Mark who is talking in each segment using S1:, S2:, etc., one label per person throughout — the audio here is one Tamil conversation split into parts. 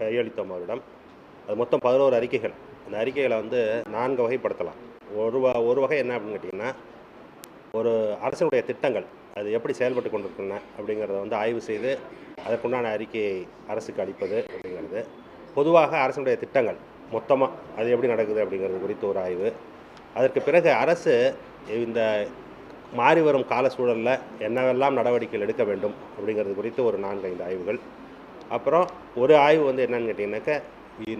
S1: கையளித்தோம் அவரிடம் அது மொத்தம் பதினோரு அறிக்கைகள். அந்த அறிக்கைகளை வந்து நான்கு வகைப்படுத்தலாம். ஒரு வ ஒரு வகை என்ன அப்படின்னு கேட்டிங்கன்னா ஒரு அரசனுடைய திட்டங்கள் அது எப்படி செயல்பட்டு கொண்டிருக்கின்றன அப்படிங்கிறத வந்து ஆய்வு செய்து அதற்குண்டான அறிக்கையை அரசுக்கு அளிப்பது அப்படிங்கிறது. பொதுவாக அரசனுடைய திட்டங்கள் மொத்தமாக அது எப்படி நடக்குது அப்படிங்கிறது குறித்து ஒரு ஆய்வு. அதற்கு பிறகு அரசு இந்த மாறி வரும் கால சூழலில் என்னவெல்லாம் நடவடிக்கைகள் எடுக்க வேண்டும் அப்படிங்கிறது குறித்து ஒரு நான்கு ஐந்து ஆய்வுகள். அப்புறம் ஒரு ஆய்வு வந்து என்னன்னு கேட்டிங்கனாக்கா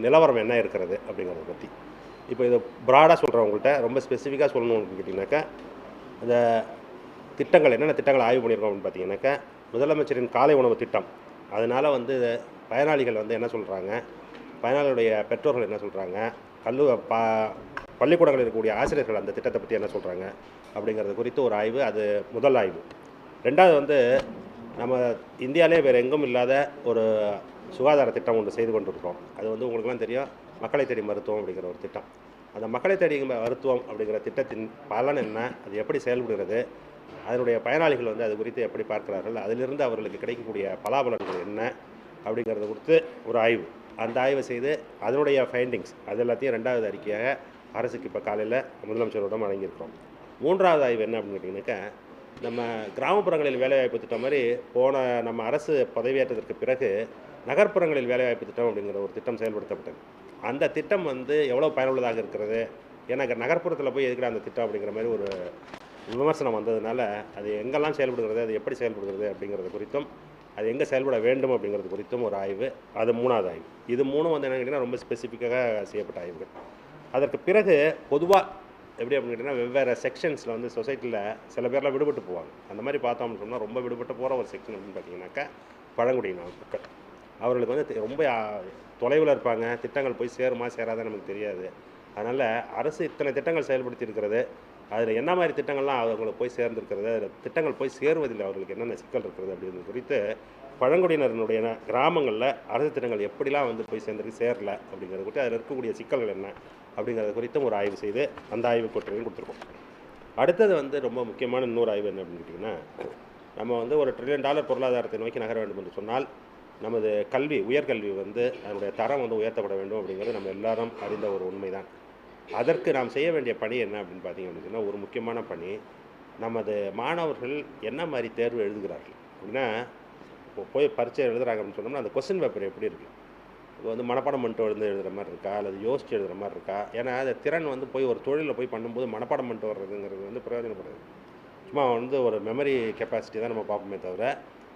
S1: நிலவரம் என்ன இருக்கிறது அப்படிங்கிறத பற்றி இப்போ இதை ப்ராடாக சொல்கிறவங்கள்ட்ட ரொம்ப ஸ்பெசிஃபிக்காக சொல்லணும் அப்படின்னு கேட்டிங்கனாக்கா இந்த திட்டங்கள் என்னென்ன திட்டங்கள் ஆய்வு பண்ணியிருக்கோம் அப்படின்னு பார்த்தீங்கன்னாக்கா முதலமைச்சரின் காலை உணவு திட்டம். அதனால் வந்து பயனாளிகள் வந்து என்ன சொல்கிறாங்க பயனாளிகளுடைய பெற்றோர்கள் என்ன சொல்கிறாங்க கல்லு பா பள்ளிக்கூடங்களில் இருக்கக்கூடிய ஆசிரியர்கள் அந்த திட்டத்தை பற்றி என்ன சொல்கிறாங்க அப்படிங்கிறது குறித்து ஒரு ஆய்வு அது முதல் ஆய்வு. ரெண்டாவது வந்து நம்ம இந்தியாவிலே வேறு எங்கும் இல்லாத ஒரு சுகாதார திட்டம் ஒன்று செய்து கொண்டிருக்கிறோம். அது வந்து உங்களுக்குலாம் தெரியும். மக்களை தேடி மருத்துவம் அப்படிங்கிற ஒரு திட்டம். அந்த மக்களை தேடி மருத்துவம் அப்படிங்கிற திட்டத்தின் பலன் என்ன? அது எப்படி செயல்படுகிறது? அதனுடைய பயனாளிகள் வந்து அது குறித்து எப்படி பார்க்கிறார்கள்? அதிலிருந்து அவர்களுக்கு கிடைக்கக்கூடிய பலாபலன்கள் என்ன? அப்படிங்கிறது குறித்து ஒரு ஆய்வு. அந்த ஆய்வை செய்து அதனுடைய ஃபைண்டிங்ஸ் அது எல்லாத்தையும் ரெண்டாவது அறிக்கையாக அரசுக்கு இப்போ காலையில் முதலமைச்சரோடம் வழங்கியிருக்கிறோம். மூன்றாவது ஆய்வு என்ன அப்படின்னு கேட்டிங்கனாக்கா நம்ம கிராமப்புறங்களில் வேலைவாய்ப்பு திட்டம் மாதிரி போன நம்ம அரசு பதவியேற்றதற்கு பிறகு நகர்ப்புறங்களில் வேலைவாய்ப்பு திட்டம் அப்படிங்கிற ஒரு திட்டம் செயல்படுத்தப்பட்டது. அந்த திட்டம் வந்து எவ்வளோ பயனுள்ளதாக இருக்கிறது? ஏன்னா நகர்ப்புறத்தில் போய் எதுக்குடா அந்த திட்டம் அப்படிங்கிற மாதிரி ஒரு விமர்சனம் வந்ததுனால அது எங்கெல்லாம் செயல்படுகிறது அது எப்படி செயல்படுகிறது அப்படிங்கிறது குறித்தும் அது எங்கே செயல்பட வேண்டும் அப்படிங்கிறது குறித்தும் ஒரு ஆய்வு. அது மூணாவது ஆய்வு. இது மூணும் வந்து என்ன கேட்டிங்கன்னா ரொம்ப ஸ்பெசிஃபிக்காக செய்யப்பட்ட ஆய்வுகள். அதற்கு பிறகு பொதுவாக எப்படி அப்படின்னு கேட்டிங்கன்னா வெவ்வேறு செக்ஷன்ஸில் வந்து சொசைட்டியில் சில பேர்லாம் விடுபட்டு போவாங்க. அந்த மாதிரி பார்த்தோம் அப்படின்னு சொன்னால் ரொம்ப விடுபட்டு போகிற ஒரு செக்ஷன் அப்படின்னு பார்த்தீங்கன்னாக்கா பழங்குடியின மக்கள். அவர்களுக்கு வந்து ரொம்ப தொலைவில் இருப்பாங்க. திட்டங்கள் போய் சேருமா சேராதான்னு நமக்கு தெரியாது. அதனால் அரசு இத்தனை திட்டங்கள் செயல்படுத்தி இருக்கிறது. அதில் என்ன மாதிரி திட்டங்கள்லாம் அவங்களுக்கு போய் சேர்ந்துருக்கிறது அதில் திட்டங்கள் போய் சேருவதில் அவர்களுக்கு என்னென்ன சிக்கல் இருக்கிறது அப்படிங்கிறது குறித்து பழங்குடியினருடைய கிராமங்களில் அரசு திட்டங்கள் எப்படிலாம் வந்து போய் சேர்ந்துருக்கு சேரல அப்படிங்கிறது குறித்து அதில் இருக்கக்கூடிய சிக்கல்கள் என்ன? அப்படிங்கிறது குறித்தும் ஒரு ஆய்வு செய்து அந்த ஆய்வு கொட்டுரையும் கொடுத்துருக்கோம். அடுத்தது வந்து ரொம்ப முக்கியமான இன்னொரு ஆய்வு என்ன அப்படின்னு கேட்டிங்கன்னா நம்ம வந்து ஒரு ட்ரில்லியன் டாலர் பொருளாதாரத்தை நோக்கி நகர வேண்டும் என்று சொன்னால் நமது கல்வி உயர்கல்வி வந்து அதனுடைய தரம் வந்து உயர்த்தப்பட வேண்டும் அப்படிங்கிறது நம்ம எல்லாரும் அறிந்த ஒரு உண்மைதான். அதற்கு நாம் செய்ய வேண்டிய பணி என்ன அப்படின்னு பார்த்தீங்க அப்படின்னா ஒரு முக்கியமான பணி நமது மாணவர்கள் என்ன மாதிரி தேர்வு எழுதுகிறார்கள் அப்படின்னா இப்போ போய் பரீட்சை எழுதுகிறாங்க அப்படின்னு சொன்னோம்னா அந்த கொஸ்டின் பேப்பர் எப்படி இருக்குது வந்து மனப்பாடம் பண்ணிட்டு வந்து எழுதுகிற மாதிரி இருக்கா? அல்லது யோசிச்சு எழுதுகிற மாதிரி இருக்கா? ஏன்னா அந்த திறன் வந்து போய் ஒரு தொழிலில் போய் பண்ணும்போது மனப்பாடம் பண்ணிட்டு வர்றதுங்கிறது வந்து பிரயோஜனப்படுது. சும்மா அவன் வந்து ஒரு மெமரி கெப்பாசிட்டி தான் நம்ம பார்ப்போமே தவிர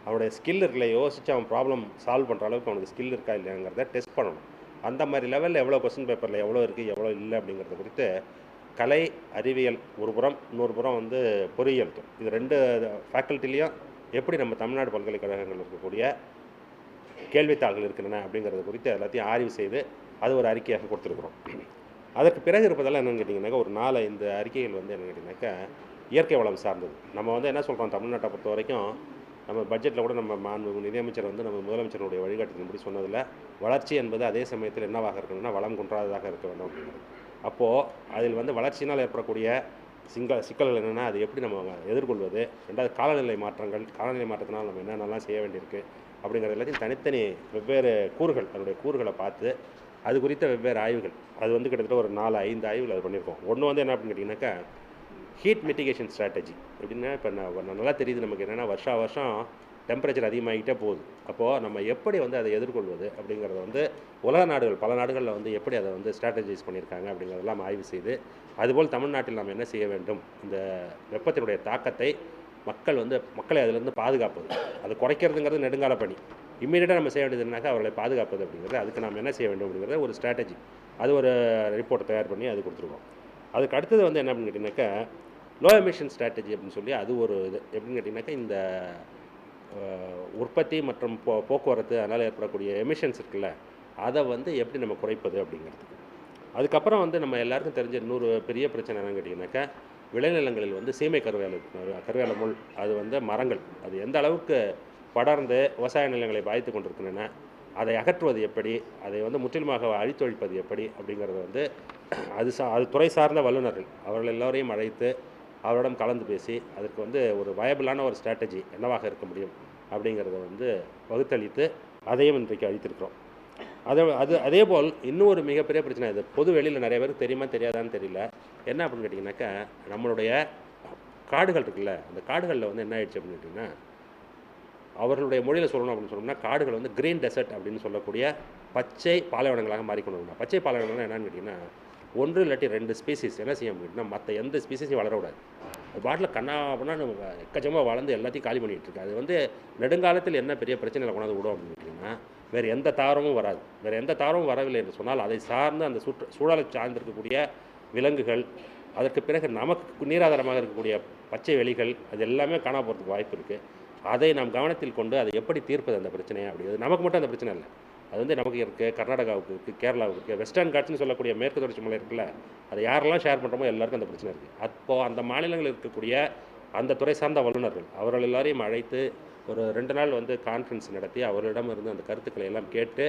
S1: அவனுடைய ஸ்கில் இருக்குல்ல யோசித்து அவன் ப்ராப்ளம் சால்வ் பண்ணுற அளவுக்கு அவனுக்கு ஸ்கில் இருக்கா இல்லையாங்கிறத டெஸ்ட் பண்ணணும். அந்த மாதிரி லெவலில் எவ்வளோ கொஸ்டின் பேப்பரில் எவ்வளோ இருக்குது எவ்வளோ இல்லை அப்படிங்கிறத குறித்து கலை அறிவியல் ஒரு புறம் இன்னொரு புறம் வந்து பொறியியல். இது ரெண்டு ஃபேக்கல்ட்டிலையும் எப்படி நம்ம தமிழ்நாடு பல்கலைக்கழகங்கள் இருக்கக்கூடிய கேள்வித்தாள்கள் இருக்கின்றன அப்படிங்கிறது குறித்து எல்லாத்தையும் ஆய்வு செய்து அது ஒரு அறிக்கையாக கொடுத்துருக்குறோம். அதற்கு பிறகு இருப்பதெல்லாம் என்னென்னு கேட்டிங்கனாக்கா ஒரு நாலு இந்த அறிக்கைகள் வந்து என்னென்னு கேட்டிங்கனாக்கா இயற்கை வளம் சார்ந்தது. நம்ம வந்து என்ன சொல்கிறோம் தமிழ்நாட்டை பொறுத்த வரைக்கும் நம்ம பட்ஜெட்டில் கூட நம்ம மாண்பு நிதியமைச்சர் வந்து நம்ம முதலமைச்சருடைய வழிகாட்டுதின்படி சொன்னதில் வளர்ச்சி என்பது அதே சமயத்தில் என்னவாக இருக்கணும்னா வளம் குன்றாததாக இருக்க வேண்டும். அப்படிங்கிறது அப்போது அதில் வந்து வளர்ச்சியினால் ஏற்படக்கூடிய சிங்க சிக்கல்கள் என்னென்னா அது எப்படி நம்ம எதிர்கொள்வது ரெண்டாவது காலநிலை மாற்றங்கள் காலநிலை மாற்றத்தினால் நம்ம என்னென்னலாம் செய்ய வேண்டியிருக்கு அப்படிங்கிற எல்லாத்தையும் தனித்தனி வெவ்வேறு கூறுகள் அதனுடைய கூறுகளை பார்த்து அது குறித்த வெவ்வேறு ஆய்வுகள். அது வந்து கிட்டத்தட்ட ஒரு நாலு ஐந்து ஆய்வுகள் அது பண்ணியிருக்கோம். ஒன்று வந்து என்ன அப்படின்னு கேட்டிங்கனாக்கா ஹீட் மிட்டிகேஷன் ஸ்ட்ராட்டஜி எப்படின்னா இப்போ நான் நல்லா தெரியுது நமக்கு என்னென்னா வருஷா வருஷம் டெம்பரேச்சர் அதிகமாகிட்டே போகுது. அப்போது நம்ம எப்படி வந்து அதை எதிர்கொள்வது அப்படிங்கிறத வந்து உலக நாடுகள் பல நாடுகளில் வந்து எப்படி அதை வந்து ஸ்ட்ராட்டஜைஸ் பண்ணியிருக்காங்க அப்படிங்கிறதெல்லாம் ஆய்வு செய்து அதுபோல் தமிழ்நாட்டில் நாம் என்ன செய்ய வேண்டும்? இந்த வெப்பத்தினுடைய தாக்கத்தை மக்கள் வந்து மக்களை அதிலிருந்து பாதுகாப்பது. அது குறைக்கிறதுங்கிறது நெடுங்கால பணி. இம்மீடியட்டாக நம்ம செய்ய வேண்டியதுனாக்கா அவர்களை பாதுகாப்பது அப்படிங்கிறது. அதுக்கு நாம் என்ன செய்ய வேண்டும் அப்படிங்கிறது ஒரு ஸ்ட்ராட்டஜி அது ஒரு ரிப்போர்ட் தயார் பண்ணி அது கொடுத்துருக்கோம். அதுக்கு அடுத்தது வந்து என்ன அப்படின்னு கேட்டிங்கனாக்கா லோ எமிஷன் ஸ்ட்ராட்டஜி அப்படின்னு சொல்லி அது ஒரு இது. எப்படின்னு கேட்டிங்கனாக்கா இந்த உற்பத்தி மற்றும் போ போக்குவரத்து அதனால் ஏற்படக்கூடிய எமிஷன்ஸ் இருக்குல்ல அதை வந்து எப்படி நம்ம குறைப்பது அப்படிங்கிறதுக்கு. அதுக்கப்புறம் வந்து நம்ம எல்லாருக்கும் தெரிஞ்ச இன்னொரு பெரிய பிரச்சனை என்னன்னு கேட்டிங்கனாக்கா விளைநிலங்களில் வந்து சீமை கருவேல கருவேல முள் அது வந்து மரங்கள். அது எந்த அளவுக்கு படர்ந்து விவசாய நிலங்களை பாதித்து கொண்டிருக்கின்றன அதை அகற்றுவது எப்படி அதை வந்து முற்றிலுமாக அழித்தொழிப்பது எப்படி அப்படிங்கிறது வந்து அது சா அது துறை சார்ந்த வல்லுநர்கள் அவர்கள் எல்லோரையும் அழைத்து அவரிடம் கலந்து பேசி அதுக்கு வந்து ஒரு வயபிளான ஒரு ஸ்ட்ராட்டஜி என்னவாக இருக்க முடியும் அப்படிங்கிறத வந்து வகுத்தளித்து அதையும் இன்றைக்கு அழித்திருக்கிறோம் அதை அது அதே போல் இன்னும் ஒரு மிகப்பெரிய பிரச்சனை இது. பொது வெளியில் நிறைய பேருக்கு தெரியுமா தெரியாதான்னு தெரியல. என்ன அப்படின்னு கேட்டிங்கனாக்கா நம்மளுடைய காடுகள் இருக்குல்ல அந்த காடுகளில் வந்து என்ன ஆயிடுச்சு அப்படின்னு கேட்டிங்கன்னா அவர்களுடைய மொழியில் சொல்லணும் அப்படின்னு சொன்னோம்னா காடுகள் வந்து கிரீன் டெசர்ட் அப்படின்னு சொல்லக்கூடிய பச்சை பாலைவனங்களாக மாறிக்கொண்டு வரணும். பச்சை பாலைவனங்கள் என்னன்னு கேட்டிங்கன்னா ஒன்று இல்லாட்டி ரெண்டு ஸ்பீசிஸ் என்ன செய்ய முடியும்னா மற்ற எந்த ஸ்பீசிஸையும் வளரக்கூடாது. அது பாட்டில் கண்ணா அப்படின்னா எக்கச்சமாக வளர்ந்து எல்லாத்தையும் காலி பண்ணிகிட்டு இருக்கு. அது வந்து நெடுங்காலத்தில் என்ன பெரிய பிரச்சனையில் கொண்டாந்து விடும் அப்படின்னு கேட்டிங்கன்னா வேறு எந்த தாவரமும் வராது. வேறு எந்த தாவரமும் வரவில்லை என்று சொன்னால் அதை சார்ந்து அந்த சுற்று சூழலை சார்ந்திருக்கக்கூடிய விலங்குகள் அதற்கு பிறகு நமக்கு நீராதாரமாக இருக்கக்கூடிய பச்சை வெளிகள் அது எல்லாமே காணா போகிறதுக்கு வாய்ப்பு இருக்குது அதை நாம் கவனத்தில் கொண்டு அதை எப்படி தீர்ப்பது அந்த பிரச்சனையை அப்படிங்கிறது நமக்கு மட்டும் அந்த பிரச்சனை இல்லை. அது வந்து நமக்கு இருக்குது கர்நாடகாவுக்கு இருக்குது கேரளாவுக்கு இருக்குது வெஸ்டர்ன் காட்ஸ்னு சொல்லக்கூடிய மேற்கு தொடர்ச்சி மலை இருக்குல்ல அதை யாரெல்லாம் ஷேர் பண்ணுறோமோ எல்லாருக்கும் அந்த பிரச்சனை இருக்குது அப்போது அந்த மாநிலங்களில் இருக்கக்கூடிய அந்த துறை சார்ந்த வல்லுநர்கள் அவர்கள் எல்லாரையும் அழைத்து ஒரு ரெண்டு நாள் வந்து கான்ஃபரன்ஸ் நடத்தி அவர்களிடம் இருந்து அந்த கருத்துக்களை எல்லாம் கேட்டு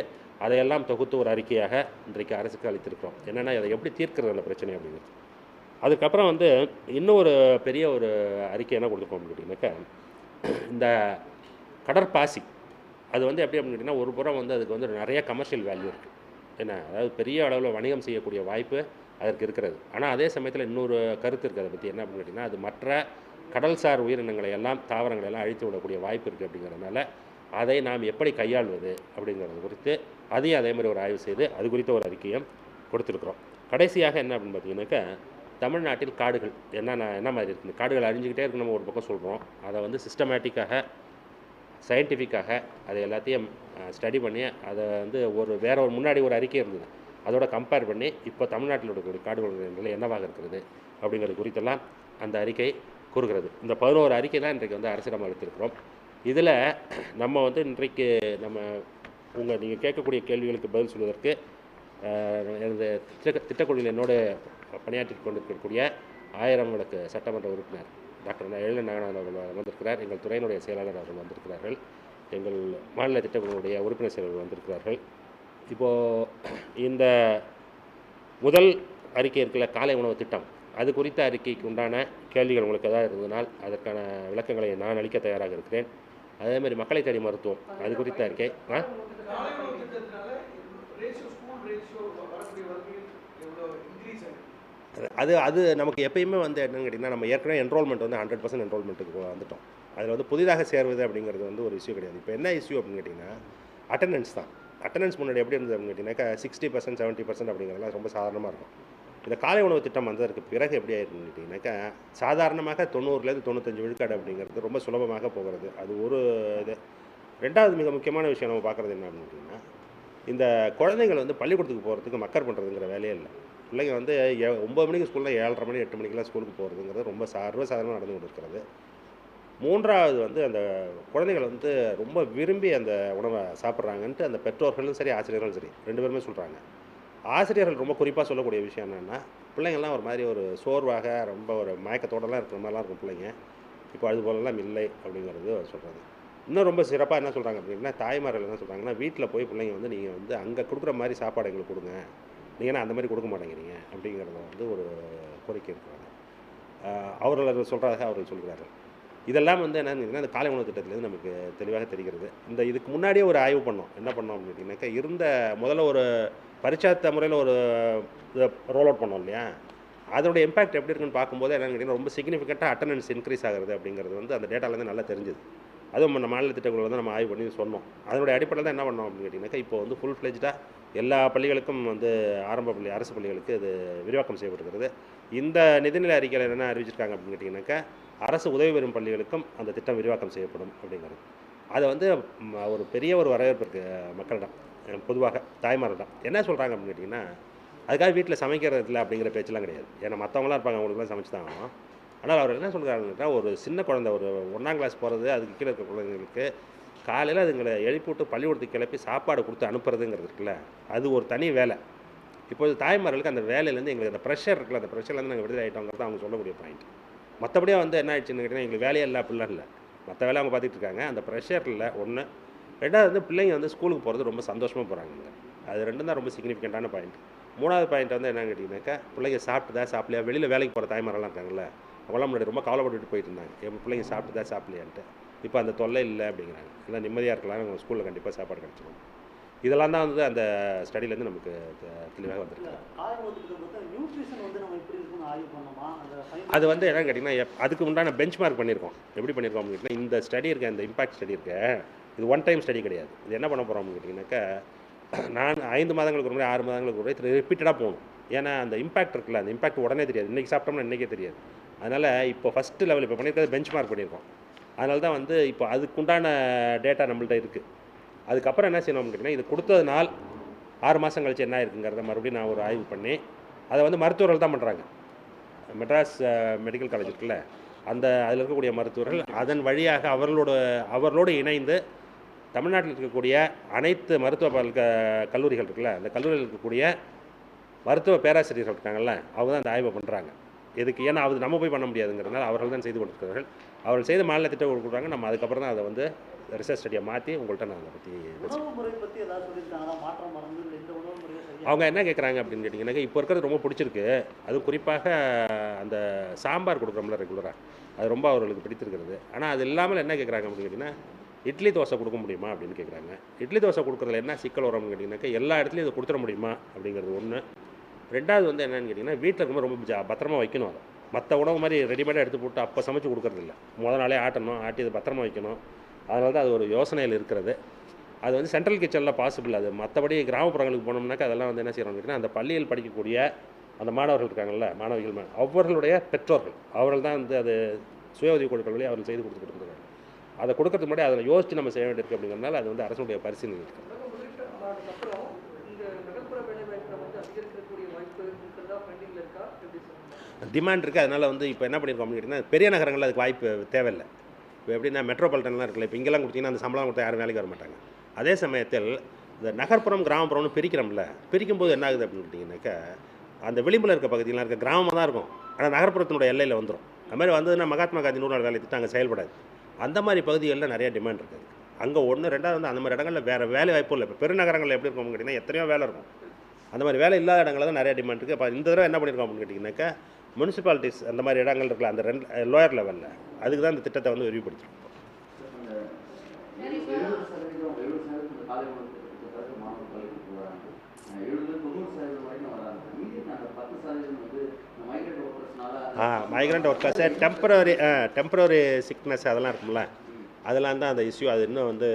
S1: அதையெல்லாம் தொகுத்து ஒரு அறிக்கையாக இன்றைக்கு அரசுக்கு அளித்திருக்கிறோம். என்னென்னா அதை எப்படி தீர்க்கிறது அந்த பிரச்சனை அப்படிங்கிறது. அதுக்கப்புறம் வந்து இன்னும் ஒரு பெரிய ஒரு அறிக்கை என்ன கொடுத்துருக்கோம் அப்படின்னாக்கா இந்த கடற்பாசி. அது வந்து எப்படி அப்படின்னு கேட்டிங்கன்னா ஒரு புறம் வந்து அதுக்கு வந்து நிறைய கமர்ஷியல் வேல்யூ இருக்குது என்ன? அதாவது பெரிய அளவில் வணிகம் செய்யக்கூடிய வாய்ப்பு அதற்கு இருக்கிறது. ஆனால் அதே சமயத்தில் இன்னொரு கருத்து இருக்குது அதை பற்றி என்ன அப்படின்னு கேட்டிங்கன்னா அது மற்ற கடல்சார் உயிரினங்களை எல்லாம் தாவரங்களை எல்லாம் அழித்து விடக்கூடிய வாய்ப்பு இருக்குது அப்படிங்கிறதுனால அதை நாம் எப்படி கையாள்வது அப்படிங்கிறது குறித்து அதையும் அதே மாதிரி ஒரு ஆய்வு செய்து அது குறித்த ஒரு அறிக்கையும் கொடுத்துருக்குறோம். கடைசியாக என்ன அப்படின்னு பார்த்தீங்கன்னாக்கா தமிழ்நாட்டில் காடுகள் என்னென்ன என்ன மாதிரி இருக்குது? காடுகள் அழிஞ்சிக்கிட்டே இருக்கு நம்ம ஒரு பக்கம் சொல்கிறோம் அதை வந்து சிஸ்டமேட்டிக்காக சயின்டிஃபிக்காக அதை எல்லாத்தையும் ஸ்டடி பண்ணி அதை வந்து ஒரு வேற ஒரு முன்னாடி ஒரு அறிக்கை இருந்தது. அதோட கம்பேர் பண்ணி இப்போ தமிழ்நாட்டில் இருக்கக்கூடிய காடுகள் நிலை என்னவாக இருக்கிறது அப்படிங்கிறது குறித்தெல்லாம் அந்த அறிக்கை கூறுகிறது. இந்த பதினோரு அறிக்கை தான் இன்றைக்கு வந்து அரசிடம் எடுத்திருக்கிறோம். இதில் நம்ம வந்து இன்றைக்கு நம்ம உங்கள் நீங்கள் கேட்கக்கூடிய கேள்விகளுக்கு பதில் சொல்வதற்கு எனது திட்ட திட்டக்குழுவில் என்னோடு பணியாற்றி கொண்டிருக்கக்கூடிய ஆயிரம் விளக்கு சட்டமன்ற உறுப்பினர் டாக்டர் எழில நாகநாதன் அவர்கள் வந்திருக்கிறார். எங்கள் துறையினுடைய செயலாளர் அவர்கள் வந்திருக்கிறார்கள். எங்கள் மாநில திட்டக்குழுவுடைய உறுப்பினர் செயலர்கள் வந்திருக்கிறார்கள். இப்போது இந்த முதல் அறிக்கை இருக்குல்ல காலை உணவு திட்டம். அது குறித்த அறிக்கைக்கு உண்டான கேள்விகள் உங்களுக்கு ஏதாவது இருந்ததுனால் அதற்கான விளக்கங்களை நான் அளிக்க தயாராக இருக்கிறேன். அதே மாதிரி மக்களை தேடி மருத்துவம் அது குறித்த அறிக்கை. ஆ? அது- அது நமக்கு எப்பயுமே வந்து என்னன்னு கேட்டிங்கன்னா நம்ம ஏற்கனவே என்ரோல்மெண்ட் வந்து ஹண்ட்ரட் பர்சன்ட் என்ரோல்மெண்ட்டுக்கு வந்துட்டோம். அதில் வந்து புதிதாக சேர்வது அப்படிங்கிறது வந்து ஒரு இஷ்யூ கிடையாது. இப்போ என்ன இஷ்யூ அப்படின்னு கேட்டிங்கன்னா அட்டண்டன்ஸ் தான். அட்டண்டன்ஸ் முன்னாடி எப்படி இருந்தது அப்படின்னு கேட்டிங்கன்னா சிக்ஸ்டி பர்சன்ட் செவன்ட்டி பர்சன்ட் அப்படிங்கிறதுலாம் ரொம்ப சாதாரணமாக இருக்கும். இந்த காலை உணவு திட்டம் வந்ததற்கு பிறகு எப்படி ஆயிருந்துட்டிங்கனாக்கா சாதாரணமாக தொண்ணூறுலேருந்து தொண்ணூத்தஞ்சு விழுக்காடு அப்படிங்கிறது ரொம்ப சுலபமாக போகிறது. அது ஒரு இது. ரெண்டாவது மிக முக்கியமான விஷயம் நம்ம பார்க்குறது என்ன அப்படின்னு கேட்டிங்கன்னா இந்த குழந்தைகள் வந்து பள்ளிக்கூடத்துக்கு போகிறதுக்கு மக்கர் பண்ணுறதுங்கிற வேலையே இல்லை. பிள்ளைங்க வந்து ஏ- ஒம்பது மணிக்கு ஸ்கூலில் ஏழரை மணி எட்டு மணிக்கெல்லாம் ஸ்கூலுக்கு போகிறதுங்கிறது ரொம்ப சர்வசாதாரணமாக நடந்து கொண்டு இருக்கிறது மூன்றாவது வந்து அந்த குழந்தைகள் வந்து ரொம்ப விரும்பி அந்த உணவை சாப்பிட்றாங்கன்ட்டு அந்த பெற்றோர்களும் சரி ஆசிரியர்களும் சரி ரெண்டு பேருமே சொல்கிறாங்க ஆசிரியர்கள் ரொம்ப குறிப்பாக சொல்லக்கூடிய விஷயம் என்னென்னா பிள்ளைங்கள்லாம் ஒரு மாதிரி ஒரு சோர்வாக ரொம்ப ஒரு மயக்கத்தோடலாம் இருக்கிற மாதிரிலாம் இருக்கும் பிள்ளைங்க. இப்போ அது போலலாம் இல்லை அப்படிங்கிறது சொல்கிறாங்க இன்னும் ரொம்ப சிறப்பாக என்ன சொல்கிறாங்க அப்படின்னா தாய்மார்கள் என்ன சொல்கிறாங்கன்னா வீட்டில் போய் பிள்ளைங்க வந்து நீங்கள் வந்து அங்கே கொடுக்குற மாதிரி சாப்பாடு எங்களுக்கு கொடுங்க நீங்கள் அந்த மாதிரி கொடுக்க மாட்டேங்கிறீங்க அப்படிங்கிறத வந்து ஒரு கோரிக்கை இருக்கிறாங்க. அவர்கள் சொல்கிறதாக அவர்கள் சொல்கிறார்கள். இதெல்லாம் வந்து என்னன்னு இந்த காலை உணவு திட்டத்திலேருந்து நமக்கு தெளிவாக தெரிகிறது. இந்த இதுக்கு முன்னாடியே ஒரு ஆய்வு பண்ணோம். என்ன பண்ணோம் அப்படின்னு இருந்த முதல்ல ஒரு பரிச்சாத்த முறையில் ஒரு இதை ரோல் அவுட் பண்ணோம் இல்லையா? அதோடய இம்பாக்ட் எப்படி இருக்குன்னு பார்க்கும்போது என்னென்னு கேட்டிங்கன்னா ரொம்ப சிக்னிஃபிகண்ட்டாக அட்டண்டன்ஸ் இன்க்ரீஸ் ஆகிறது அப்படிங்கிறது வந்து அந்த டேட்டாலேருந்து நல்லா தெரிஞ்சுது. அதுவும் நம்ம மாநில திட்டக்குழு வந்து நம்ம ஆய்வு பண்ணி சொன்னோம். அதனுடைய அடிப்படையில் தான் என்ன பண்ணோம் அப்படின்னு கேட்டிங்கனாக்கா இப்போ வந்து ஃபுல் ஃப்ளெஜ்டாக எல்லா பள்ளிகளுக்கும் வந்து ஆரம்ப பள்ளி அரசு பள்ளிகளுக்கு இது விரிவாக்கம் செய்யப்பட்டிருக்கிறது. இந்த நிதிநிலை அறிக்கையில் என்ன அறிவிச்சிருக்காங்க அப்படின்னு கேட்டிங்கனாக்கா அரசு உதவி பெறும் பள்ளிகளுக்கும் அந்த திட்டம் விரிவாக்கம் செய்யப்படும் அப்படிங்கிறது. அதை வந்து ஒரு பெரிய ஒரு வரவேற்பு இருக்குது மக்களிடம். பொதுவாக தாய்மார்கள் தான். என்ன சொல்கிறாங்க அப்படின்னு கேட்டிங்கன்னா அதுக்காக வீட்டில் சமைக்கிறதில்ல அப்படிங்கிற பேச்செல்லாம் கிடையாது. ஏன்னா மற்றவங்களாம் இருப்பாங்க அவங்களுக்குலாம் சமைச்சு தான் ஆனால் அவர் என்ன சொல்கிறாருன்னா ஒரு சின்ன குழந்தை ஒரு ஒன்றாம் கிளாஸ் போகிறது அதுக்கு கீழே இருக்க குழந்தைங்களுக்கு காலையில் அதுங்களை எழுப்பி விட்டு பள்ளிக்கூடத்துக்கு கிளப்பி சாப்பாடு கொடுத்து அனுப்புறதுங்கிறது இருக்குல்ல அது ஒரு தனி வேலை. இப்போது தாய்மார்களுக்கு அந்த வேலையிலேருந்து எங்களுக்கு அந்த ப்ரெஷர் இருக்குல்ல அந்த ப்ரெஷர்லேருந்து நாங்கள் விடுதலை ஆகிட்டோங்கிறது அவங்க சொல்லக்கூடிய பாயிண்ட் மற்றபடியாக வந்து என்ன ஆயிடுச்சுன்னு கேட்டிங்கன்னா எங்களுக்கு வேலையே இல்லை அப்படிலாம் இல்லை. மற்ற வேலை அவங்க பார்த்துட்டு இருக்காங்க. அந்த ப்ரெஷர் இல்லை ஒன்று ரெண்டாவது வந்து பிள்ளைங்க வந்து ஸ்கூலுக்கு போகிறது ரொம்ப சந்தோஷமாக போகிறாங்க அது ரெண்டும் தான் ரொம்ப சிக்னிஃபிகண்ட்டான பாயிண்ட் மூணாவது பாயிண்ட் வந்து என்னன்னு கேட்டிங்கனாக்கா பிள்ளைங்க சாப்பிட்டுதா சாப்பிடலையா? வெளியில் வேலைக்கு போகிற தாய்மாரெல்லாம் இருக்காங்கல்ல அவங்களாம் முன்னாடி ரொம்ப கவலைப்பட்டுட்டு போயிட்டு இருந்தாங்க. என் பிள்ளைங்க சாப்பிட்டுதா சாப்பிடலையான்ட்டு. இப்போ அந்த தொல்லை இல்லை அப்படிங்கிறாங்க. எல்லாம் நிம்மதியாக இருக்கலாம் அவங்க ஸ்கூலில் கண்டிப்பாக சாப்பாடு கிடச்சிரும். இதெல்லாம் தான் வந்து அந்த ஸ்டடியிலேருந்து நமக்கு தெளிவாக வந்திருக்கு. அது வந்து என்னன்னு கேட்டிங்கன்னா அதுக்கு உண்டான பெஞ்ச் மார்க் பண்ணியிருக்கோம். எப்படி பண்ணியிருக்கோம் அப்படின்னு இந்த ஸ்டடி இருக்க இந்த இம்பாக்ட் ஸ்டடி இருக்க இது ஒன் டைம் ஸ்டடி கிடையாது. இது என்ன பண்ண போகிறோம் அப்படின்னு கேட்டிங்கனாக்கா நான் ஐந்து மாதங்களுக்கு ஒரு முறை ஆறு மாதங்களுக்கு ஒரு முறை ரிப்பீட்டடாக போகணும். ஏன்னா அந்த இம்பாக்ட் இருக்குல்ல அந்த இம்பாக்ட் உடனே தெரியாது. இன்றைக்கி சாப்பிட்டோம்னா இன்றைக்கே தெரியாது. அதனால் இப்போ ஃபஸ்ட்டு லெவல் இப்போ பண்ணியிருக்கிறது பெஞ்ச் மார்க் பண்ணியிருக்கோம். அதனால தான் வந்து இப்போ அதுக்குண்டான டேட்டா நம்மள்ட்ட இருக்குது அதுக்கப்புறம் என்ன செய்யணும் கேட்டிங்கன்னா இது கொடுத்தது நாள் ஆறு மாதம் கழிச்சு என்ன இருக்குங்கிறத மறுபடியும் நான் ஒரு ஆய்வு பண்ணி அதை வந்து மருத்துவர்கள் தான் பண்ணுறாங்க மெட்ராஸ் மெடிக்கல் காலேஜ் இருக்குல்ல அந்த அதில் இருக்கக்கூடிய மருத்துவர்கள் அதன் வழியாக அவர்களோட அவர்களோடு இணைந்து தமிழ்நாட்டில் இருக்கக்கூடிய அனைத்து மருத்துவ பல்க கல்லூரிகள் இருக்குல்ல அந்த கல்லூரியில் இருக்கக்கூடிய மருத்துவ பேராசிரியர்கள் இருக்காங்கல்ல அவங்க தான் அந்த ஆய்வை பண்ணுறாங்க எதுக்கு? ஏன்னா அது நம்ம போய் பண்ண முடியாதுங்கிறதுனால அவர்கள் தான் செய்து கொண்டிருக்கிறார்கள் அவர்கள் செய்த மாநில திட்டம் கொடுக்குறாங்க. நம்ம அதுக்கப்புறம் தான் அதை வந்து ரிசர்ச் ஸ்டடியை மாற்றி உங்கள்கிட்ட நான் அதை பற்றி அவங்க என்ன கேட்குறாங்க அப்படின்னு கேட்டிங்கன்னாக்கா இப்போ இருக்கிறது ரொம்ப பிடிச்சிருக்கு. அதுவும் குறிப்பாக அந்த சாம்பார் கொடுக்குறோம்ல ரெகுலராக அது ரொம்ப அவர்களுக்கு பிடித்திருக்கிறது. ஆனால் அது இல்லாமல் என்ன கேட்குறாங்க அப்படின்னு கேட்டிங்கன்னா இட்லி தோசை கொடுக்க முடியுமா அப்படின்னு கேட்குறாங்க இட்லி தோசை கொடுக்குறதுல என்ன சிக்கல் வரும்னு கேட்டிங்கனாக்கா கேட்டிங்கன்னாக்கா எல்லா இடத்துலையும் இதை கொடுத்துட முடியுமா அப்படிங்கிறது ஒன்று ரெண்டாவது வந்து என்னென்னு கேட்டிங்கன்னா வீட்டில் இருக்கும்போது ரொம்ப ஜா- பத்திரமா வைக்கணும் அதை. மற்ற உணவு மாதிரி ரெடிமேடாக எடுத்து போட்டு அப்போ சமைச்சு கொடுக்குறதில்ல. முத நாளே ஆட்டணும் ஆட்டி அதை பத்திரமா வைக்கணும். அதனால தான் அது ஒரு யோசனையில் இருக்கிறது. அது வந்து சென்ட்ரல் கிச்சனில் பாசிபிள் அது. மற்றபடி கிராமப்புறங்களுக்கு போனோம்னாக்கா அதெல்லாம் வந்து என்ன செய்யணும் அப்படின்னா அந்த பள்ளியில் படிக்கக்கூடிய அந்த மாணவர்கள் இருக்காங்கல்ல மாணவிகள் அவர்களுடைய பெற்றோர்கள் அவர்கள் தான் வந்து அது சுய உதவி குழுக்கள் அவர்கள் செய்து கொடுத்துக்கிட்டு இருக்காங்க அதை கொடுக்கறதுக்கு முன்னாடி அதில் யோசித்து நம்ம செய்ய வேண்டியிருக்கு அப்படிங்கிறனால அது வந்து அரசுடைய பரிசீலனை இருக்குது டிமாண்ட் இருக்குது அதனால் வந்து இப்போ என்ன பண்ணியிருக்கோம் அப்படின்னு கேட்டிங்கன்னா பெரிய நகரங்களில் அதுக்கு வாய்ப்பு தேவையில்லை. இப்போ எப்படின்னா மெட்ரோபாலிட்டன்லாம் இருக்குல்ல இப்போ இங்கெல்லாம் கொடுத்தீங்கன்னா அந்த சம்பளம் கொடுத்தா யாரும் வேலைக்கு வர மாட்டாங்க. அதே சமயத்தில் இந்த நகர்ப்புறம் கிராமப்புறம்னு பிரிக்கிறோம்ல பிரிக்கும்போது என்ன ஆகுது அப்படின்னு கேட்டிங்கனாக்கா அந்த விளிம்பில் இருக்க பகுதியெலாம் இருக்க கிராமமாக தான் இருக்கும். ஆனால் நகர்ப்புறத்தினுடைய எல்லையில் வந்துடும் அது மாதிரி வந்ததுன்னா மகாத்மா காந்தி நூறு நாள் வேலை திட்டம் அங்கே செயல்படாது. அந்த மாதிரி பகுதிகளில் நிறைய டிமாண்ட் இருக்குது அங்கே ஒன்று ரெண்டாவது வந்து அந்த மாதிரி இடங்களில் வேறு வேலை வாய்ப்பும் இல்லை. இப்போ பெருநகரங்களில் எப்படி இருக்கும் கேட்டிங்கன்னா எத்தனையோ வேலை இருக்கும். அந்த மாதிரி வேலை இல்லாத இடங்களில் தான் நிறைய டிமாண்ட் இருக்குது அப்போ இந்த தடவை என்ன பண்ணியிருக்கோம் அப்படின்னு கேட்டிங்கனாக்கா முனிசிபாலிட்டிஸ் அந்த மாதிரி இடங்கள் இருக்குல்ல அந்த ரெண்டு லோயர் லெவலில் அதுக்கு தான் இந்த திட்டத்தை வந்து விரிவுபடுத்துகிறோம்
S2: எழுபது சதவீதம் எழுபது சதவீதம் இந்த காலை உணவு திட்டத்துக்கு பிறகு மாணவர்கள் பள்ளிக்கு வராங்க எழுபது தொண்ணூறு சதவீதம் வரைக்கும் வராங்க மீதி அந்த பத்து சதவீதம் வந்து இந்த மைக்ரேட் ஒர்க்கர்ஸ்னால
S1: ஆ migrant workers temporary temporary sickness அதெல்லாம் இருக்கும்ல. அதெல்லாம் தான் அந்த இஷ்யூ அது இன்னும் வந்து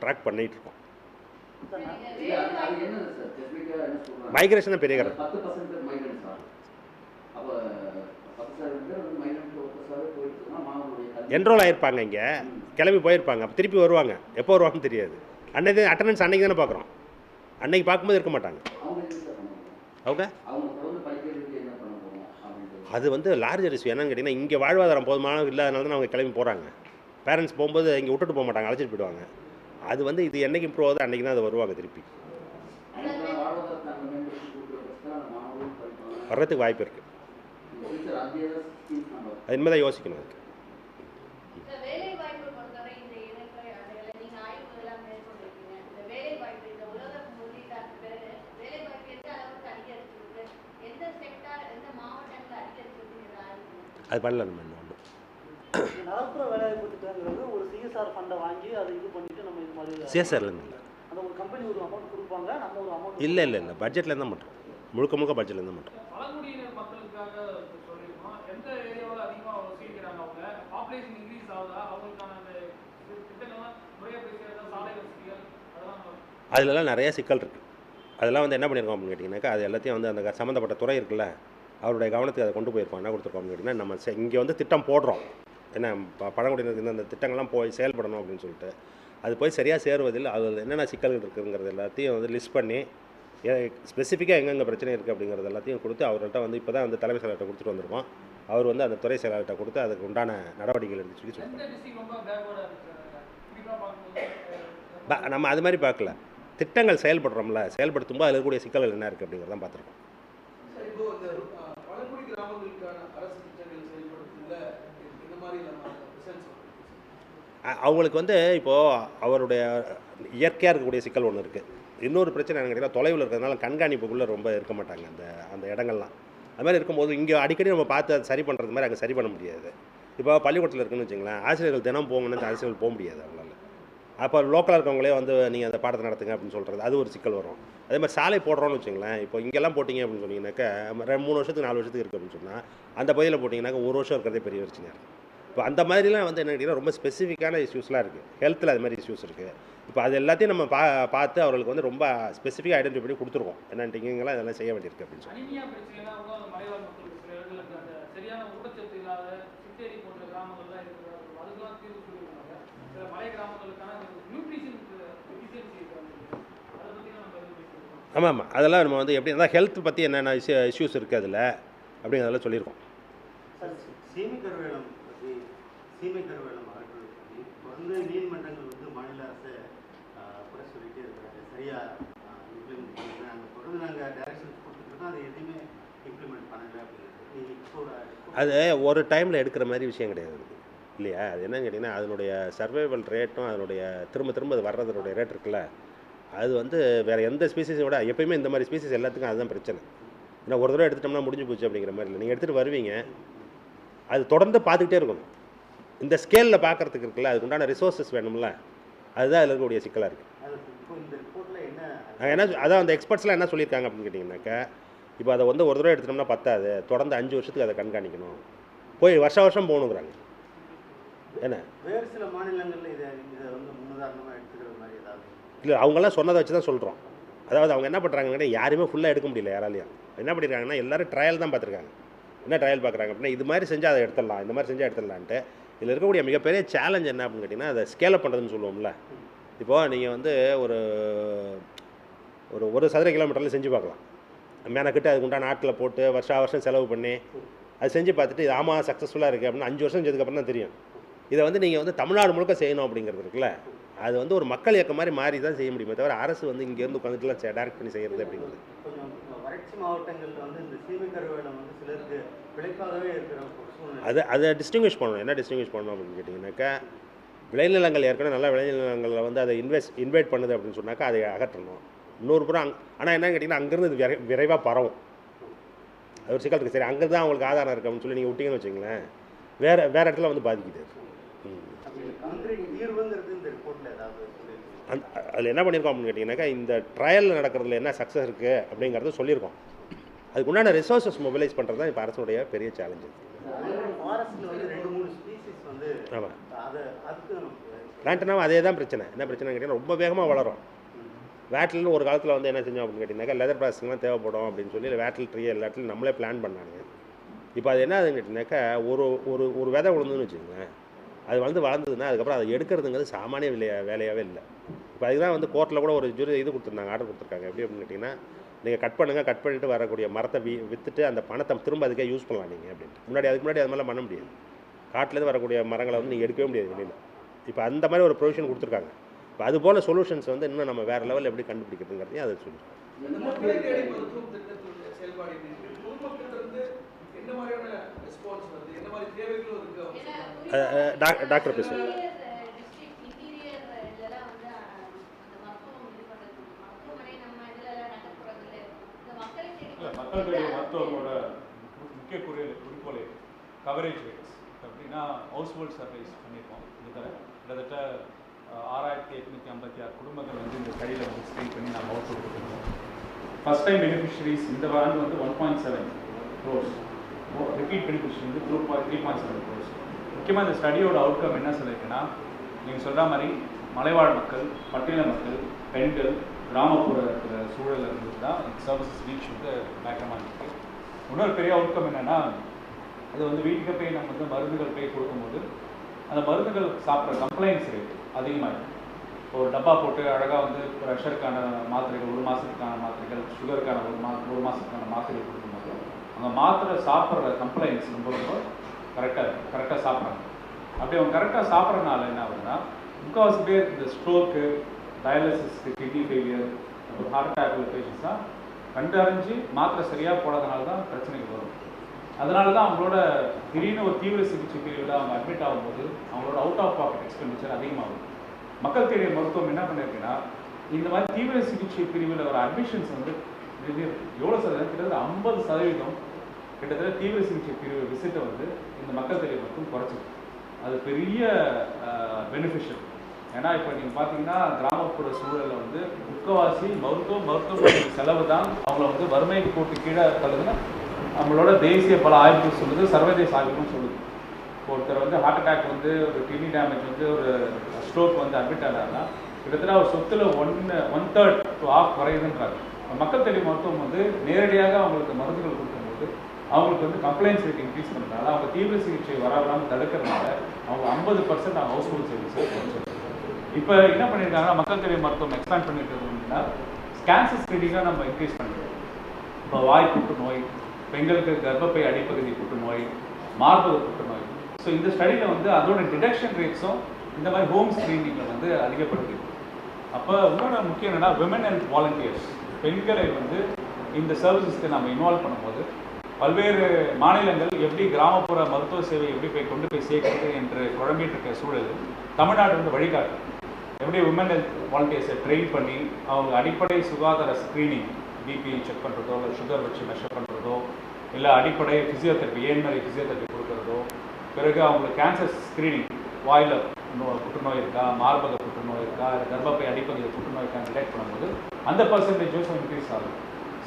S1: ட்ராக்
S2: சொல்றாங்க
S1: மைக்ரேஷன் தான் பெரிய கடன். என்ரோல் ஆகிருப்பாங்க இங்கே. கிளம்பி போயிருப்பாங்க. அப்போ திருப்பி வருவாங்க. எப்போ வருவாங்கன்னு தெரியாது. அன்னைக்கு அட்டண்டன்ஸ் அன்னைக்கு தானே பார்க்குறோம் அன்னைக்கு பார்க்கும்போது இருக்க மாட்டாங்க.
S2: அவங்க என்ன சார் பண்ணுவாங்க
S1: அவங்க
S2: அவங்க தொடர்ந்து படிக்கிறதுக்கு என்ன பண்ண போகிறோம் அப்படின்றது
S1: அது வந்து லார்ஜர் இஷ்யூ என்னன்னு கேட்டிங்கன்னா இங்கே வாழ்வாதாரம் போதுமான இல்லாதனால தான் அவங்க கிளம்பி போகிறாங்க பேரண்ட்ஸ் போகும்போது இங்கே விட்டுட்டு போக மாட்டாங்க அழைச்சிட்டு போயிடுவாங்க. அது வந்து இது என்னைக்கு இம்ப்ரூவ் ஆகுது அன்றைக்கி தான் அது வருவாங்க திருப்பி. வர்றதுக்கு வாய்ப்பு இருக்குது அது இனிமேல் தான் யோசிக்கணும் அதுக்கு
S3: இந்த வேலை வாய்ப்பு பொறுத்தவரை இந்த இளைஞர் அடைகளை நீங்க ஆய்வு எல்லாம் மேற்கொண்டிருக்கீங்க இந்த வேலை வாய்ப்பு இந்த உலக முதலீட்டாக்கு பிறகு வேலை வாய்ப்பு எந்த அளவுக்கு அதிகரிச்சிருக்கு எந்த செக்டார் எந்த மாவட்டங்கள் அதிகரிச்சிருக்கு இந்த ஆய்வு
S1: அது பண்ணல நம்ம இன்னும் ஒன்றும்.
S4: நகர்ப்புற வேலைவாய்ப்பு திட்டங்கிறது ஒரு சிஎஸ்ஆர் ஃபண்டை வாங்கி அதை இது பண்ணிட்டு நம்ம இது மாதிரி
S1: சிஎஸ்ஆர்லேருந்து இல்லை.
S4: அந்த ஒரு கம்பெனி ஒரு அமௌண்ட் கொடுப்பாங்க நம்ம ஒரு அமௌண்ட்
S1: இல்லை இல்லை இல்லை. பட்ஜெட்லேருந்து தான் பண்ணுறோம் முழுக்க முழுக்க பட்ஜெட்லேருந்து தான் பண்ணுறோம்
S5: பழங்குடியினர் மக்களுக்காக சொல்லியிருக்கோம். எந்த ஏரியாவில் அதிகமாக வசூலிக்கிறாங்க அவங்க? பாப்புலேஷன் இன்க்ரீஸ் ஆகுதா? அவங்களுக்கான அந்த திட்டங்கள்லாம் முறையாக போய் சேர்ந்தா சாலை வசதிகள் அதெல்லாம்
S1: அதிலலாம் நிறைய சிக்கல் இருக்குது அதெல்லாம் வந்து என்ன பண்ணியிருக்கோம் அப்படின்னு கேட்டிங்கனாக்கா அது எல்லாத்தையும் வந்து அந்த சம்மந்தப்பட்ட துறை இருக்குல்ல அவருடைய கவனத்துக்கு அதை கொண்டு போயிருக்கோம் என்ன கொடுத்துருக்கோம் அப்படின்னு நம்ம இங்கே வந்து திட்டம் போடுறோம். என்ன ப- பழங்குடியினருக்கு இந்த- திட்டங்கள்லாம் போய் செயல்படணும் அப்படின்னு சொல்லிட்டு அது போய் சரியாக சேருவதில் அது என்னென்ன சிக்கல்கள் இருக்குங்கிறது எல்லாத்தையும் வந்து லிஸ்ட் பண்ணி ஸ்பெசிஃபிக்காக எங்கெங்கே பிரச்சனை இருக்குது அப்படிங்கிறது எல்லாத்தையும் கொடுத்து அவர்கிட்ட வந்து இப்போ தான் வந்து தலைமை செயலாளர்கிட்ட கொடுத்துட்டு வந்திருக்கோம். அவர் வந்து அந்த துறை செயலாளர்கிட்ட கொடுத்து அதுக்கு உண்டான நடவடிக்கைகள் எடுத்து சொல்லி சொல்லுவாங்க நம்ம அது மாதிரி பார்க்கல. திட்டங்கள் செயல்படுறோம்ல செயல்படுத்தும்போது அதில் இருக்கக்கூடிய சிக்கல்கள் என்ன இருக்குது அப்படிங்கிறத பார்த்துருக்கோம்
S5: சார் இப்போ இந்த அஹ், பழங்குடி கிராமங்களுக்கான அரசு திட்டங்கள் செயல்படுத்துறதுல இந்த மாதிரி நம்ம ரிசல்ட்ஸ்
S1: அ- அவங்களுக்கு வந்து இப்போது அவருடைய இயற்கையாக இருக்கக்கூடிய சிக்கல் ஒன்று இருக்குது இன்னொரு பிரச்சனை என்னன்னு கேட்டிங்கன்னா தொலைவில் இருக்கிறதுனால கண்காணிப்புக்குள்ளே ரொம்ப இருக்க மாட்டாங்க அந்த அந்த இடங்கள்லாம். அது மாதிரி இருக்கும்போது இங்கே அடிக்கடி நம்ம பார்த்து அதை சரி பண்ணுறது மாதிரி அங்கே சரி பண்ண முடியாது. இப்போ பள்ளிக்கூடத்தில் இருக்குன்னு வச்சுங்களேன் ஆசிரியர்கள் தினம் போங்கன்னு அந்த ஆசிரியர்கள் போக முடியாது அவங்களால. அப்போ லோக்கலாக இருக்கவங்களே வந்து நீங்கள் அந்த பாடத்தை நடத்துங்க அப்படின்னு சொல்கிறது அது ஒரு சிக்கல் வரும். அதே மாதிரி சாலை போடுறோம்னு வச்சுங்களேன் இப்போ இங்கெல்லாம் போட்டிங்க அப்படின்னு சொன்னீங்கன்னாக்கா ரெண்டு மூணு வருஷத்துக்கு நாலு வருஷத்துக்கு இருக்குது அப்படின்னு சொன்னால் அந்த பகுதியில் போட்டிங்கன்னாக்கா ஒரு வருஷம் இருக்கிறதே பெரிய பிரச்சனையாக இருக்கும் இப்போ அந்த மாதிரிலாம் வந்து என்ன கேட்டிங்கன்னா ரொம்ப ஸ்பெசிஃபிக்கான இஷ்யூஸ்லாம் இருக்குது ஹெல்த்தில் அது மாதிரி இஷ்யூஸ் இருக்குது இப்போ அது எல்லாத்தையும் நம்ம பா பார்த்து அவர்களுக்கு வந்து ரொம்ப ஸ்பெசிஃபிக்காக ஐடென்டிஃபை பண்ணி கொடுத்துருக்கோம் என்னன்ட்டிங்கலாம் இதெல்லாம் செய்ய வேண்டியிருக்கு அப்படின்னு ஆமாம் ஆமாம். அதெல்லாம் நம்ம வந்து எப்படி அதான் ஹெல்த் பற்றி என்னென்ன இஷ்யூஸ் இருக்குது அதில் அப்படிங்கிறதெல்லாம் சொல்லியிருக்கோம்.
S6: சார் சீமை கருவேலம் பற்றி சீமை கருவேலம் அகற்றுவது பற்றி தொடர்ந்து நீதிமன்றங்கள் வந்து மாநில அரசை குறை சொல்லிட்டே இருக்கிறாங்க. சரியாக இம்ப்ளிமெண்ட் பண்ணல. நாங்கள் தொடர்ந்து நாங்கள் டைரக்ஷன்ஸ் கொடுத்துருக்கோம் அதை எதுவுமே இம்ப்ளிமெண்ட் பண்ணலை அப்படிங்கிறது. நீங்கள் இப்போ
S1: அது ஒரு டைமில் எடுக்கிற மாதிரி விஷயம் கிடையாது. இல்லையா? அது என்னன்னு கேட்டிங்கன்னா அதனுடைய சர்வைவல் ரேட்டும் அதனுடைய திரும்ப திரும்ப அது வர்றதனுடைய ரேட் இருக்குல்ல. அது வந்து வேறு எந்த ஸ்பீசிஸை விட எப்பயுமே இந்த மாதிரி ஸ்பீசிஸ் எல்லாத்துக்கும் அதுதான் பிரச்சனை. ஏன்னா ஒரு தடவை எடுத்துட்டோம்னா முடிஞ்சு போச்சு அப்படிங்கிற மாதிரி இல்லை. நீங்கள் எடுத்துகிட்டு வருவீங்க. அது தொடர்ந்து பார்த்துக்கிட்டே இருக்கணும். இந்த ஸ்கேலில் பார்க்குறதுக்கு இருக்குல்ல அதுக்கு உண்டான ரிசோர்ஸஸ் வேணும்ல அதுதான் அதில் இருக்கக்கூடிய சிக்கலாக இருக்குது நாங்கள் என்ன அதான் அந்த எக்ஸ்பர்ட்ஸ்லாம் என்ன சொல்லியிருக்காங்க அப்படின்னு கேட்டிங்கனாக்கா இப்போ அதை வந்து ஒரு தடவை எடுத்துட்டோம்னா பத்தாது தொடர்ந்து அஞ்சு வருஷத்துக்கு அதை கண்காணிக்கணும். போய் வருஷம் வருஷம் போகணுங்கிறாங்க. என்ன?
S6: வேறு சில மாநிலங்களில் இதை இதை வந்து முன்னுதாரணமாக எடுத்துக்கிற மாதிரி ஏதாவது?
S1: இல்லை அவங்கெல்லாம் சொன்னதை வச்சு தான் சொல்கிறோம் அதாவது அவங்க என்ன பண்ணுறாங்கன்னா யாருமே ஃபுல்லாக எடுக்க முடியல யாராலையும். என்ன பண்ணியிருக்காங்கன்னா எல்லாரும் ட்ரையல் தான் பார்த்துருக்காங்க. என்ன ட்ரையல் பார்க்குறாங்க அப்படின்னா இது மாதிரி செஞ்சால் அதை எடுத்துடலாம் இந்த மாதிரி செஞ்சால் எடுத்துடலான்ட்டு. இதில் இருக்கக்கூடிய மிகப்பெரிய சேலஞ்ச் என்ன அப்படின்னு கேட்டிங்கன்னா அதை ஸ்கேலப் பண்ணுறதுன்னு சொல்லுவோம்ல. இப்போது நீங்கள் வந்து ஒரு ஒரு ஒரு சதுர கிலோமீட்டரில் செஞ்சு பார்க்கலாம். மேனக்கிட்ட அதுக்கு உண்டான ஆட்டில் போட்டு வருஷா வருஷம் செலவு பண்ணி அது செஞ்சு பார்த்துட்டு இது ஆமாம் சக்ஸஸ்ஃபுல்லாக இருக்குது அப்படின்னு அஞ்சு வருஷம் செஞ்சதுக்கப்புறம் தான் தெரியும். இதை வந்து நீங்கள் வந்து தமிழ்நாடு முழுக்க செய்யணும் அப்படிங்கிறது இருக்குல்ல. அது வந்து ஒரு மக்கள் இயக்கம் மாதிரி மாறி தான் செய்ய முடியுமே தவிர அரசு வந்து இங்கேருந்து உட்காந்துட்டுலாம் டேரக்ட் பண்ணி செய்கிறது அப்படிங்கிறது.
S6: வறட்சி மாவட்டங்களில் வந்து இந்த சீமை கருவேலம் வந்து சிலருக்கு பிழைப்பாகவே இருக்கிற
S1: அது அதை டிஸ்டிங்விஷ் பண்ணணும். என்ன டிஸ்டிங்விஷ் பண்ணணும் அப்படின்னு கேட்டிங்கனாக்கா விளைநிலங்கள் ஏற்கனவே நல்ல விளைநிலங்களில் வந்து அதை இன்வெஸ்ட் இன்வைட் பண்ணுது அப்படின்னு சொன்னாக்கா அதை அகற்றணும். இன்னொரு புறம் அங் ஆனால் என்னன்னு கேட்டிங்கன்னா அங்கேருந்து இது விரை விரைவாக பரவும். அது ஒரு சிக்கல் இருக்குது சரி அங்கே தான் அவங்களுக்கு ஆதாரம் இருக்கு அப்படின்னு சொல்லி நீங்கள் விட்டீங்கன்னு வச்சுங்களேன் வேறு வேறு இடத்துல வந்து பாதிக்குது ம்.
S6: அப்படி கான்கிரீட் தீர்வுங்கிறது இந்த ரிப்போர்ட்டில் ஏதாவது
S1: அந் அதில் என்ன பண்ணியிருக்கோம் அப்படின்னு கேட்டிங்கனாக்கா இந்த ட்ரையலில் நடக்கிறதுல என்ன சக்ஸஸ் இருக்குது அப்படிங்கிறத சொல்லியிருக்கோம் அதுக்கு உண்டான ரிசோர்ஸஸ் மொபிலைஸ் பண்ணுறது தான் இப்போ அரசுடைய பெரிய சேலஞ்சு ஆமாம்
S6: அதை
S1: பிளான்ட்னா அதே தான் பிரச்சனை. என்ன பிரச்சனை கேட்டிங்கன்னா ரொம்ப வேகமாக வளரும். வேட்டில்னு ஒரு காலத்தில் வந்து என்ன செஞ்சோம் அப்படின்னு கேட்டிங்கனாக்கா லெதர் ப்ராசஸிங்லாம் தேவைப்படும் அப்படின்னு சொல்லி வேட்டில் ட்ரீ எல்லா நம்மளே பிளான் பண்ணாங்க இப்போ அது என்ன ஆகுதுன்னு கேட்டிங்கனாக்கா ஒரு ஒரு ஒரு விதை விழுந்துன்னு வச்சுக்கோங்களேன். அது வந்து வளர்ந்ததுன்னா அதுக்கப்புறம் அதை எடுக்கிறதுங்கிறது சாமானிய வேலையா வேலையாகவே இல்லை. இப்போ அதுக்கு தான் வந்து கோர்ட்டில் கூட ஒரு ஜூரி இது கொடுத்துருந்தாங்க ஆர்டர் கொடுத்துருக்காங்க. எப்படி அப்படின்னு கேட்டிங்கன்னா நீங்கள் கட் பண்ணுங்கள் கட் பண்ணிட்டு வரக்கூடிய மரத்தை வி விற்றுட்டு அந்த பணத்தை திரும்ப அதுக்கே யூஸ் பண்ணலாம் நீங்கள் அப்படின்ட்டு. முன்னாடி அதுக்கு முன்னாடி அது மாதிரிலாம் பண்ண முடியாது. காட்டிலேருந்து வரக்கூடிய மரங்களை வந்து நீங்கள் எடுக்கவே முடியாது வெளியில். இப்போ அந்த மாதிரி ஒரு ப்ரொவிஷன் கொடுத்துருக்காங்க. இப்போ அது போல் சொல்யூஷன்ஸ் வந்து இன்னும் நம்ம வேறு லெவலில் எப்படி கண்டுபிடிக்கிறதுங்கிறதையும் அதை சொல்லுவோம்
S7: என்ன மாதிரியான ரெஸ்பான்ஸ் வருது? என்ன மாதிரி தேவைகளும்
S1: டாக்டர்
S8: பேசுகிறேன் மக்களுடைய மருத்துவங்களோட முக்கிய குறி குறிக்கோள் கவரேஜ் ரேட்ஸ் அப்படின்னா ஹவுஸ் ஹோல்ட் சர்வீஸ் பண்ணியிருக்கோம் இந்த கிட்டத்தட்ட ஆறாயிரத்தி எட்நூற்றி ஐம்பத்தி ஆறு குடும்பங்கள் வந்து இந்த கையில் வந்து ஸ்க்ரீன் பண்ணி நாங்கள் அவுட் கொடுத்துருக்கோம். ஃபஸ்ட் டைம் பெனிஃபிஷரிஸ் இந்த வாரம் வந்து one point seven crores repeat beneficiary வந்து through three point seven crores முக்கியமாக இந்த ஸ்டடியோட அவுட்கம் என்ன சொல்லியிருக்குன்னா நீங்கள் சொல்கிற மாதிரி மலைவாழ் மக்கள் பட்டியல மக்கள் பெண்கள் கிராமப்புற இருக்கிற சூழலில் இருந்து தான் சர்வீசஸ் ரீச் வந்து பயங்கரமாக இருக்குது இன்னொரு பெரிய அவுட்கம் என்னென்னா அது வந்து வீட்டுக்கு போய் நம்ம வந்து மருந்துகள் போய் கொடுக்கும்போது அந்த மருந்துகள் சாப்பிட்ற கம்ப்ளைண்ட்ஸ் ரேட் அதிகமாகிடும் இப்போ ஒரு டப்பா போட்டு அழகாக வந்து ப்ரெஷருக்கான மாத்திரைகள் ஒரு மாதத்துக்கான மாத்திரைகள் சுகருக்கான ஒரு மா ஒரு மாதத்துக்கான மாத்திரைகள் கொடுக்கும்போது அந்த மாத்திரை சாப்பிட்ற கம்ப்ளைண்ட்ஸ் ரொம்ப ரொம்ப கரெக்டாக கரெக்டாக சாப்பிட்றாங்க அப்படி அவங்க கரெக்டாக சாப்பிட்றனால என்ன ஆகுதுன்னா முக்கால்வாசி பேர் இந்த ஸ்ட்ரோக்கு டயாலிசிஸ்க்கு கிட்னி ஃபெயிலியர் ஒரு ஹார்ட் அட்டாக் உள்ள பேஷண்ட்ஸ்லாம் கண்டறிஞ்சு மாத்திரை சரியாக போடாதனால தான் பிரச்சனைகள் வரும். அதனால தான் அவங்களோட திடீர்னு ஒரு தீவிர சிகிச்சை பிரிவில் அவங்க அட்மிட் ஆகும்போது அவங்களோட அவுட் ஆஃப் பாக்கெட் எக்ஸ்பெண்டிச்சர் அதிகமாகும். மக்கள் தேடிய மருத்துவம் என்ன பண்ணியிருக்குன்னா இந்த மாதிரி தீவிர சிகிச்சை பிரிவில் வர அட்மிஷன்ஸ் வந்து எவ்வளோ சதவீதம்? கிட்டத்தட்ட ஐம்பது சதவீதம் கிட்டத்தட்ட தீவிர சிகிச்சை பிரிவு விசிட்டை வந்து இந்த மக்கள் தொகை மட்டும் குறைச்சிருக்கு. அது பெரிய பெனிஃபிஷியல் ஏன்னா இப்போ நீங்கள் பார்த்தீங்கன்னா கிராமப்புற சூழலில் வந்து முக்கவாசி மருத்துவ மருத்துவ செலவு தான் அவங்கள வந்து வறுமை கோட்டு கீழே தள்ளுதுன்னா நம்மளோட தேசிய பல ஆய்வுகள் சொல்லுது சர்வதேச ஆய்வுகளும் சொல்லுது. இப்போ ஒருத்தர் வந்து ஹார்ட் அட்டாக் வந்து ஒரு கிட்னி டேமேஜ் வந்து ஒரு ஸ்ட்ரோக் வந்து அட்மிட் ஆனாருன்னா கிட்டத்தட்ட அவர் சொத்துல ஒன்று ஒன் தேர்ட் டு ஆஃப் குறையுதுன்றாங்க மக்கள் தேடி மருத்துவம் வந்து நேரடியாக அவங்களுக்கு மருந்துகள் கொடுத்து அவங்களுக்கு வந்து கம்ப்ளைண்ட்ஸ் ரேட் இன்க்ரீஸ் பண்ணுறதுனால அவங்க தீவிர சிகிச்சை வராமல் தடுக்கிறதுனால அவங்க ஐம்பது பர்சன்ட் அவங்க ஹவுஸ் ஹோல்ட் சர்வீஸ் இப்போ என்ன பண்ணியிருக்காங்கன்னா மக்கள் தெரிய மருத்துவம் எக்ஸ்பேண்ட் பண்ணியிருக்கிறதுனா கேன்சர் ஸ்க்ரீனிங்காக நம்ம இன்க்ரீஸ் பண்ணுறோம் இப்போ வாய் புற்றுநோய் பெண்களுக்கு கர்ப்பப்பை அடிப்பகுதி புற்றுநோய் மார்பக புற்றுநோய் ஸோ இந்த ஸ்டடியில் வந்து அதோட டிடெக்ஷன் ரேட்ஸும் இந்த மாதிரி ஹோம் ஸ்க்ரீனிங்கில் வந்து அதிகப்படுது. அப்போ இன்னொரு முக்கியம் என்னென்னா விமன் ஹெல்த் வாலண்டியர்ஸ் பெண்களை வந்து இந்த சர்வீசஸ்க்கு நம்ம இன்வால்வ் பண்ணும்போது பல்வேறு மாநிலங்கள் எப்படி கிராமப்புற மருத்துவ சேவை எப்படி போய் கொண்டு போய் சேர்க்கிறது என்று குழம்பிட்டு இருக்க சூழலில் தமிழ்நாடு வந்து வழிகாட்டு. எப்படி உமன் ஹெல்த் வாலண்டியர்ஸை ட்ரெயின் பண்ணி அவங்க அடிப்படை சுகாதார ஸ்க்ரீனிங் பிபி செக் பண்ணுறதோ இல்லை சுகர் வச்சு மெஷர் பண்ணுறதோ இல்லை அடிப்படை ஃபிசியோதெரப்பி ஏன்மறை ஃபிசியோதெரப்பி கொடுக்குறதோ பிறகு அவங்களுக்கு கேன்சர் ஸ்க்ரீனிங் வாயில் புற்றுநோய் இருக்கா மார்பக புற்றுநோய் இருக்கா இல்லை கர்ப்பப்பை அடிப்பகுதியில் புற்றுநோய் இருக்கா டிடெக்ட் பண்ணும்போது அந்த பர்சன்டேஜஸும் இன்க்ரீஸ் ஆகும்.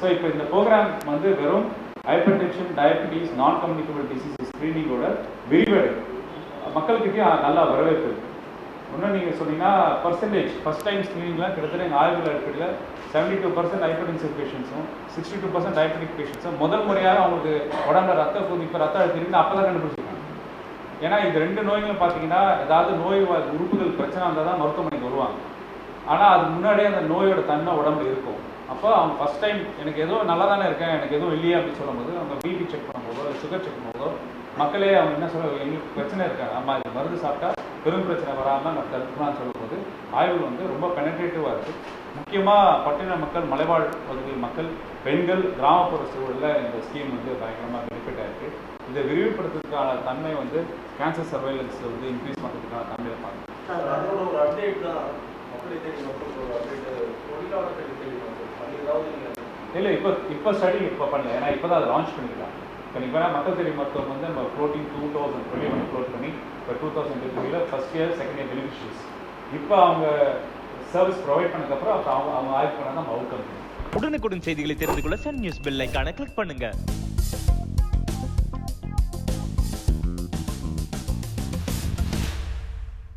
S8: ஸோ இப்போ இந்த ப்ரோக்ராம் வந்து வெறும் hypertension diabetes non communicable disease ஸ்க்ரீனிங்கோட விரிவடை. மக்கள்கிட்டயும் நல்லா வரவேற்பு. இன்னும் நீங்கள் சொன்னீங்கன்னா பர்சன்டேஜ் ஃபஸ்ட் டைம் ஸ்க்ரீனிங்லாம் கிட்டத்தட்ட எங்கள் ஆய்வுகள் இருக்கிறதுல செவன்டி டூ பர்சன்ட் ஹைப்பர்டென்சிவ் பேஷண்ட்ஸும் சிக்ஸ்டி டூ பர்சன்ட் டயபெட்டிக் பேஷண்ட்ஸும் முதல் முறையாக அவங்களுக்கு உடம்புல ரத்த கொதிப்பு ரத்த அழுத்தம் இருக்குன்னு அப்போ தான் கண்டுபிடிச்சிருக்காங்க. ஏன்னா இந்த ரெண்டு நோய்களும் பார்த்தீங்கன்னா ஏதாவது நோய் வ- உறுப்புகள் பிரச்சனை இருந்தால் தான் மருத்துவமனைக்கு வருவாங்க. ஆனால் அது முன்னாடியே அந்த நோயோட தன்மை உடம்புல இருக்கும். அப்போ அவங்க ஃபஸ்ட் டைம் எனக்கு எதுவும் நல்லா தானே இருக்கேன் எனக்கு எதுவும் இல்லையா அப்படின்னு சொல்லும்போது அவங்க பிபி செக் பண்ணும்போதோ சுகர் செக் பண்ணும்போதோ மக்களே அவங்க என்ன சொல்ல எங்களுக்கு பிரச்சனை இருக்காங்க அம்மா இது மருந்து சாப்பிட்டா பெரும் பிரச்சனை வராமல் நம்ம தடுக்கலாம்னு சொல்லும்போது ஆய்வுகள் வந்து ரொம்ப பெனட்ரேட்டிவாக இருக்குது முக்கியமாக பட்டின மக்கள் மலைவாழ் பகுதி மக்கள் பெண்கள் கிராமப்புற சூழலில் இந்த ஸ்கீம் வந்து பயங்கரமாக பெனிஃபிட் ஆகிருக்கு இதை விரிவுபடுத்துறதுக்கான தன்மை வந்து கேன்சர் சர்வைலன்ஸ் வந்து இன்க்ரீஸ் பண்ணுறதுக்கான தன்மையை பார்க்கணும்.
S7: அதோட ஒரு அப்டேட் தான் மக்களை தேடி ஒரு அப்டேட் தேடி மக்கள்
S8: இல்லை இப்போ இப்போ ஸ்டடி இப்போ பண்ணல. ஏன்னா இப்போ தான் அதை லான்ச் பண்ணிருக்காங்க. இப்போ நீங்கள் மக்கள் தெரிய மருத்துவம் வந்து நம்ம floating two thousand twenty one float பண்ணி இப்போ டூ தௌசண்ட் டுவெண்ட்டியில் first year second year beneficiaries இப்போ அவங்க சர்வீஸ் ப்ரொவைட் பண்ணதுக்கப்புறம் அப்போ அவங்க அவங்க ஆய்வு பண்ணால் நம்ம அவுட்கம்
S9: உடனுக்குடன் செய்திகளை தெரிந்து கொள்ள சன் நியூஸ் பெல் ஐக்கான கிளிக் பண்ணுங்க.